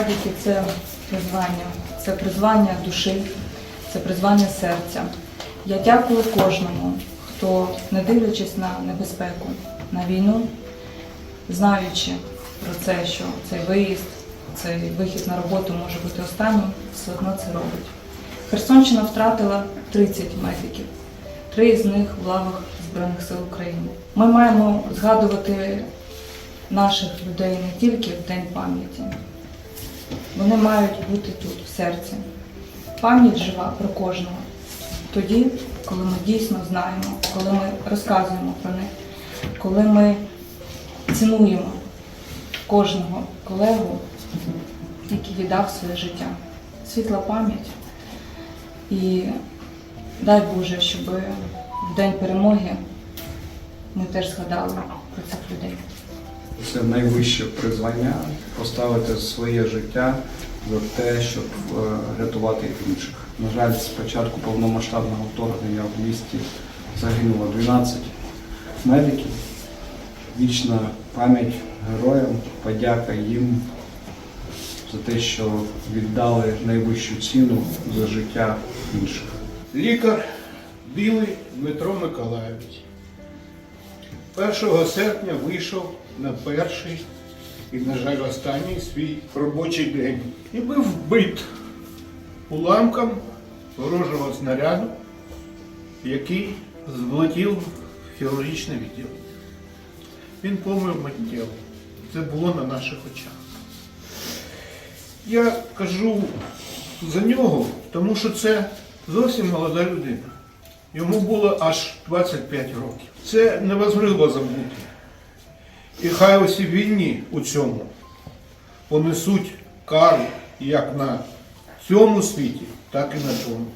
Медики це призвання, це призвання душі, це призвання серця. Я дякую кожному, хто, не дивлячись на небезпеку, на війну, знаючи про це, що цей виїзд, цей вихід на роботу може бути останнім, все одно це робить. Херсонщина втратила 30 медиків, три з них в лавах Збройних сил України. Ми маємо згадувати наших людей не тільки в День пам'яті. Вони мають бути тут, в серці. Пам'ять жива про кожного. Тоді, коли ми дійсно знаємо, коли ми розказуємо про них, коли ми цінуємо кожного колегу, який віддав своє життя. Світла пам'ять. І дай Боже, щоб в день перемоги ми теж згадали про цих людей. Це найвище призвання поставити своє життя за те, щоб е, рятувати інших. На жаль, з початку повномасштабного вторгнення в місті загинуло 12 медиків. Вічна пам'ять героям, подяка їм за те, що віддали найвищу ціну за життя інших. Лікар Білий Дмитро Миколайович. 1 серпня вийшов на перший і, на жаль, останній свій робочий день. І був вбит уламком ворожого снаряду, який злетів в хірургічне відділення. Він помер миттєво. Це було на наших очах. Я кажу за нього, тому що це зовсім молода людина. Йому було аж 25 років. Це невозможно забути. І хай усі вільні у цьому понесуть кару як на цьому світі, так і на тому.